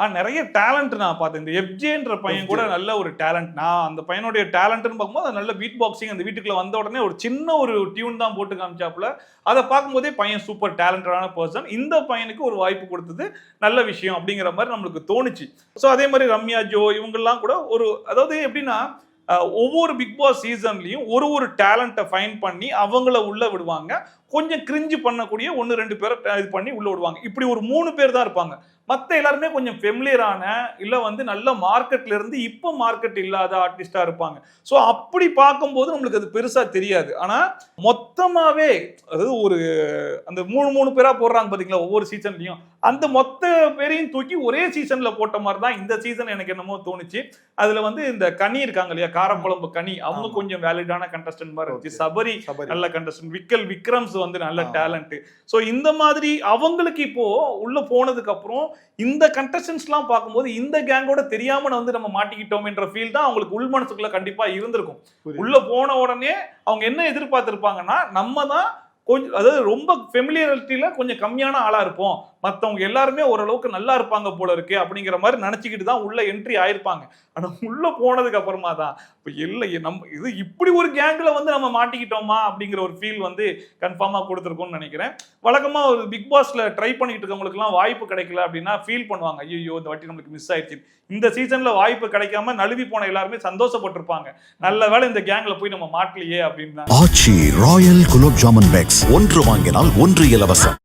ஆ நிறைய டேலண்ட் நான் பார்த்தேன். இந்த எஃப்ஜேன்ற பையன் கூட நல்ல ஒரு டேலண்ட் நான் அந்த பையனுடைய டேலண்ட்னு பார்க்கும்போது அது நல்ல பீட் பாக்ஸிங் அந்த வீட்டுக்குள்ள வந்த உடனே ஒரு சின்ன ஒரு டியூன் தான் போட்டு காமிச்சாப்புல. அதை பார்க்கும்போதே பையன் சூப்பர் டேலண்டடான பர்சன் இந்த பையனுக்கு ஒரு வாய்ப்பு கொடுத்தது நல்ல விஷயம் அப்படிங்கிற மாதிரி நம்மளுக்கு தோணுச்சு. ஸோ அதே மாதிரி ரம்யா ஜோ இவங்கெல்லாம் கூட ஒரு அதாவது எப்படின்னா ஒவ்வொரு பிக் பாஸ் சீசன்லயும் ஒரு ஒரு டேலண்ட்டை ஃபைன் பண்ணி அவங்கள உள்ள விடுவாங்க. கொஞ்சம் கிரிஞ்சு பண்ணக்கூடிய ஒன்று ரெண்டு பேரை இது பண்ணி உள்ள விடுவாங்க. இப்படி ஒரு மூணு பேர் தான் இருப்பாங்க. மற்ற எல்லாருமே கொஞ்சம் ஃபெமிலியரான இல்லை வந்து நல்ல மார்க்கெட்ல இருந்து இப்போ மார்க்கெட் இல்லாத ஆர்டிஸ்டா இருப்பாங்க. ஸோ அப்படி பார்க்கும்போது நம்மளுக்கு அது பெருசா தெரியாது. ஆனா மொத்தமாவே அதாவது ஒரு அந்த மூணு மூணு பேரா போடுறாங்க பாத்தீங்களா ஒவ்வொரு சீசன்லயும் அந்த மொத்த பேரையும் தூக்கி ஒரே சீசன்ல போட்ட மாதிரி தான் இந்த சீசன் எனக்கு என்னமோ தோணுச்சு. அதுல வந்து இந்த கனி இருக்காங்க இல்லையா காரக்குழம்பு கனி அவங்க. கொஞ்சம் வேலிடான கண்டஸ்டன்ட் மாதிரி இருந்துச்சு. சபரி. நல்ல கண்டஸ்டன்ட் விக்கல் விக்ரம்ஸ் வந்து நல்ல. டேலண்ட் ஸோ இந்த மாதிரி அவங்களுக்கு இப்போ உள்ள போனதுக்கு அப்புறம் இந்த கண்டஸ்டன்ஸ்லாம் பார்க்கும்போது இந்த கேங்கோட தெரியாம வந்து நம்ம மாட்டிக்கிட்டோம்ன்ற ஃபீல் தான் அவங்களுக்கு உள் மனசுக்குள்ள கண்டிப்பா இருந்திருக்கும். உள்ள போன உடனே அவங்க என்ன எதிர்பார்த்திருப்பாங்கன்னா நம்ம தான் கொஞ்சம் அதாவது ரொம்ப ஃபெமிலியரிட்டியில் கொஞ்சம் கம்மியான ஆளாக இருப்போம். மற்றவங்க எல்லாருமே ஓரளவுக்கு நல்லா இருப்பாங்க போல இருக்கு அப்படிங்கிற மாதிரி நினச்சிக்கிட்டு தான் உள்ள என்ட்ரி ஆயிருப்பாங்க. ஆனால் உள்ளே போனதுக்கு அப்புறமா தான். இப்போ இல்லை நம்ம இது இப்படி ஒரு கேங்கில் வந்து நம்ம மாட்டிக்கிட்டோமா அப்படிங்கிற ஒரு ஃபீல் வந்து கன்ஃபார்மாக கொடுத்துருக்கோம்னு நினைக்கிறேன். வழக்கமாக ஒரு பிக் பாஸில் ட்ரை பண்ணிக்கிட்டு இருக்கவங்களுக்குலாம் வாய்ப்பு கிடைக்கல அப்படின்னா ஃபீல் பண்ணுவாங்க. ஐயோ இந்த வாட்டி நம்மளுக்கு மிஸ் ஆயிடுச்சு இந்த சீசனில் வாய்ப்பு கிடைக்காம நழுவி போன எல்லாருமே சந்தோஷப்பட்டிருப்பாங்க. நல்ல வேளை இந்த கேங்கில் போய் நம்ம மாட்டலையே அப்படின்னா ஆச்சி ராயல் குலோப் ஜாமுன் ஒன்று வாங்கினால் ஒன்று இலவசம்